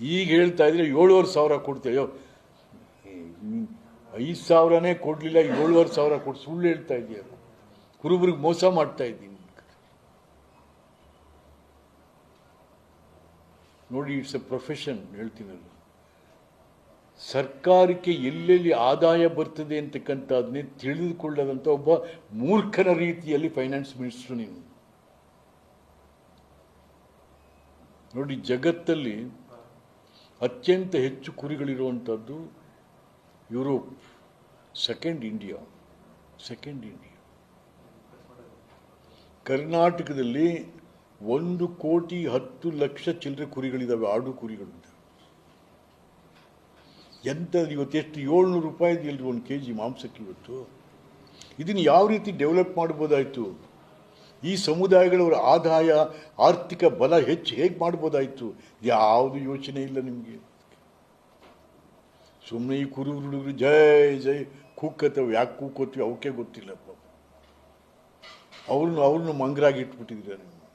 ಈಗ ಹೇಳ್ತಾ ಇದ್ರೆ ಏಳುವರೆ ಸಾವಿರ ಕೊಡ್ತೇವೆ ಐದು ಸಾವಿರನೇ ಕೊಡಲಿಲ್ಲ, ಏಳುವರೆ ಸಾವಿರ ಕೊಟ್ಟು ಸುಳ್ಳು ಹೇಳ್ತಾ ಇದೆಯಾ ಕುರುಬರಿಗೆ ಮೋಸ ಮಾಡ್ತಾ ಇದ್ದೀನಿ ನೋಡಿ ಇಟ್ಸ್ ಎ ಪ್ರೊಫೆಷನ್ ಹೇಳ್ತೀನಲ್ಲ ಸರ್ಕಾರಕ್ಕೆ ಎಲ್ಲೆಲ್ಲಿ ಆದಾಯ ಬರ್ತದೆ ಅಂತಕ್ಕಂಥದನ್ನೇ ತಿಳಿದುಕೊಳ್ಳದಂಥ ಒಬ್ಬ ಮೂರ್ಖನ ರೀತಿಯಲ್ಲಿ ಫೈನಾನ್ಸ್ ಮಿನಿಸ್ಟರ್ ನೀನು. ನೋಡಿ, ಜಗತ್ತಲ್ಲಿ ಅತ್ಯಂತ ಹೆಚ್ಚು ಕುರಿಗಳಿರುವಂಥದ್ದು Europe second India second India ಕರ್ನಾಟಕದಲ್ಲಿ ಒಂದು ಕೋಟಿ ಹತ್ತು ಲಕ್ಷ ಚಿಲ್ಲರೆ ಕುರಿಗಳಿದ್ದಾವೆ ಆಡು ಕುರಿಗಳು ಎಂತ ಇವತ್ತು ಎಷ್ಟು ಏಳ್ನೂರು ರೂಪಾಯಿ ಇಲ್ಲಿ ಒಂದು ಕೆ ಜಿ ಮಾಂಸಕ್ಕೆ ಇವತ್ತು? ಇದನ್ನು ಯಾವ ರೀತಿ ಡೆವಲಪ್ ಮಾಡ್ಬೋದಾಯಿತು? ಈ ಸಮುದಾಯಗಳವರ ಆದಾಯ, ಆರ್ಥಿಕ ಬಲ ಹೆಚ್ಚು ಹೇಗೆ ಮಾಡ್ಬೋದಾಯಿತು? ಯಾವುದು ಯೋಚನೆ ಇಲ್ಲ ನಿಮಗೆ. ಸುಮ್ಮನೆ ಈ ಕುರು ಹುಡುಗರು, ಜೈ ಜೈ ಕೂಕ್ಕತ್ತವೆ ಯಾಕೆ ಕೂಕೋತೀವಿ? ಅವಕ್ಕೆ ಗೊತ್ತಿಲ್ಲಪ್ಪ ಅವ್ರನ್ನ ಅವ್ರನ್ನ ಮಂಗರಾಗಿ ಇಟ್ಬಿಟ್ಟಿದ್ದೀರ. ನೀವು